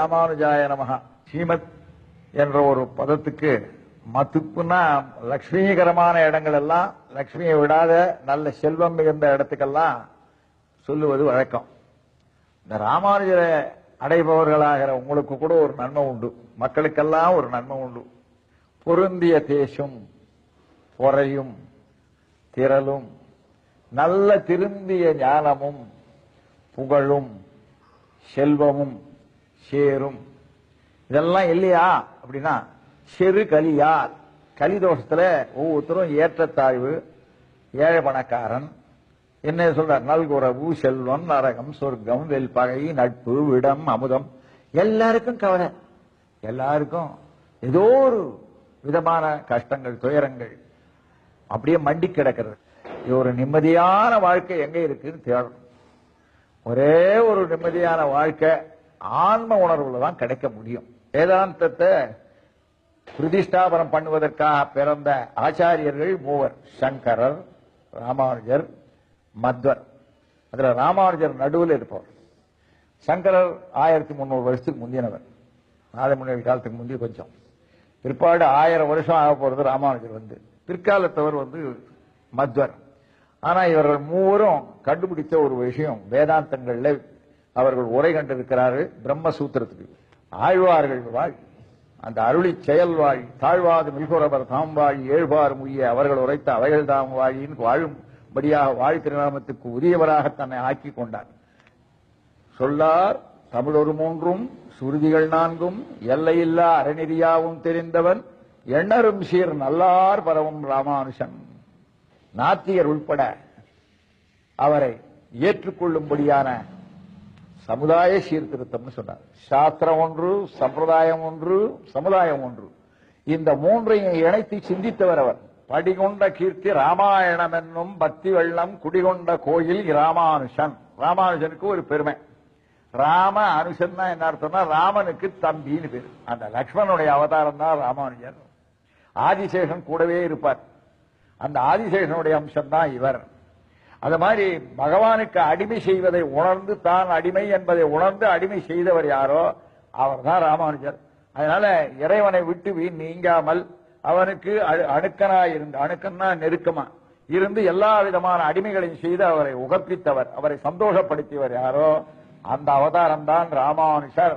ராமானுஜாய நமக ஸ்ரீமத் என்ற ஒரு பதத்துக்கு மத்துப்புனா லட்சுமிகரமான இடங்கள் எல்லாம் லட்சுமியை விடாத நல்ல செல்வம் மிகுந்த இடத்துக்கெல்லாம் சொல்லுவது வழக்கம். இந்த ராமானுஜரை அடைபவர்களாகிற உங்களுக்கு கூட ஒரு நன்மை உண்டு. மக்களுக்கெல்லாம் ஒரு நன்மை உண்டு. பொருந்திய தேசும் பொறையும் திரளும் நல்ல திருந்திய ஞானமும் புகழும் செல்வமும் சேரும். இதெல்லாம் இல்லையா? அப்படின்னா செரு கலியால். கலி தோஷத்துல ஒவ்வொருத்தரும் ஏற்றத்தாழ்வு ஏழை பணக்காரன் என்ன சொல்றார்? நல்குறவு செல்வம் நரகம் சொர்க்கம் வெல்பகை நட்பு விடம் அமுதம். எல்லாருக்கும் கவலை. எல்லாருக்கும் ஏதோ ஒரு விதமான கஷ்டங்கள் துயரங்கள். அப்படியே மண்டி கிடக்கிறது. ஒரு நிம்மதியான வாழ்க்கை எங்க இருக்குன்னு தேடணும். ஒரே ஒரு நிம்மதியான வாழ்க்கை ஆன்ம உணர்வுல தான் கிடைக்க முடியும். வேதாந்தத்தை பிரதிஷ்டாபனம் பண்ணுவதற்காக பிறந்த ஆச்சாரியர்கள் மூவர் சங்கரர் ராமானுஜர் மத்வர். அதுல ராமானுஜர் நடுவில் இருப்பவர். சங்கரர் ஆயிரத்தி முந்நூறு வருஷத்துக்கு முந்தினவர். நாதமுனிகள் காலத்துக்கு முந்தைய கொஞ்சம். பிற்பாடு ஆயிரம் வருஷம் ஆக போறது ராமானுஜர் வந்து. பிற்காலத்தவர் வந்து மத்வர். ஆனா இவர்கள் மூவரும் கண்டுபிடித்த ஒரு விஷயம் வேதாந்தங்கள்ல அவர்கள் உரை கண்டிருக்கிறார்கள் பிரம்மசூத்திரத்துக்கு ஆழ்வார்கள் வாழ் அந்த அருளி செயல் வாழி தாழ்வாது மில்குறவர் தாம் வாழ் ஏழ்வார் முய்ய அவர்கள் உரைத்த அவைகள் தாம் வாழின்னு வாழும்படியாக வாழ் திருநாமத்துக்கு உரியவராக தன்னை ஆக்கி கொண்டார். சொல்லார் தமிழொரு மூன்றும் சுருதிகள் நான்கும் எல்லையில்லா அறநெறியாவும் தெரிந்தவன் எண்ணரும் சீர் நல்லார் பரவும் ராமானுஷன். நாத்தியர் உள்பட அவரை ஏற்றுக்கொள்ளும்படியான சமுதாய சீர்திருத்தம்னு சொன்னார். சாஸ்திரம் ஒன்று சம்பிரதாயம் ஒன்று சமுதாயம் ஒன்று. இந்த மூன்றையும் இணைத்து சிந்தித்தவர் அவர். படிகொண்ட கீர்த்தி ராமாயணம் என்னும் பக்தி வெள்ளம் குடிகொண்ட கோயில் ராமானுஷன் ராமானுஷனுக்கு ஒரு பெருமை. ராம அனுஷன் என்ன அர்த்தம்னா ராமனுக்கு தம்பின்னு பேரு. அந்த லக்ஷ்மணனுடைய அவதாரம் தான் ராமானுஜர். ஆதிசேஷன் கூடவே இருப்பார். அந்த ஆதிசேஷனுடைய அம்சம் தான் இவர். அது மாதிரி பகவானுக்கு அடிமை செய்வதை உணர்ந்து தான் அடிமை என்பதை உணர்ந்து அடிமை செய்தவர் யாரோ அவர் தான் ராமானுஜர். அதனால இறைவனை விட்டு வீண் நீங்காமல் அவனுக்கு அணு- அணுக்கனா இருந்து அணுக்கன்னா நெருக்கமா இருந்து எல்லா விதமான அடிமைகளையும் செய்து அவரை உகப்பித்தவர் அவரை சந்தோஷப்படுத்தியவர் யாரோ அந்த அவதாரம் தான் ராமானுஷர்.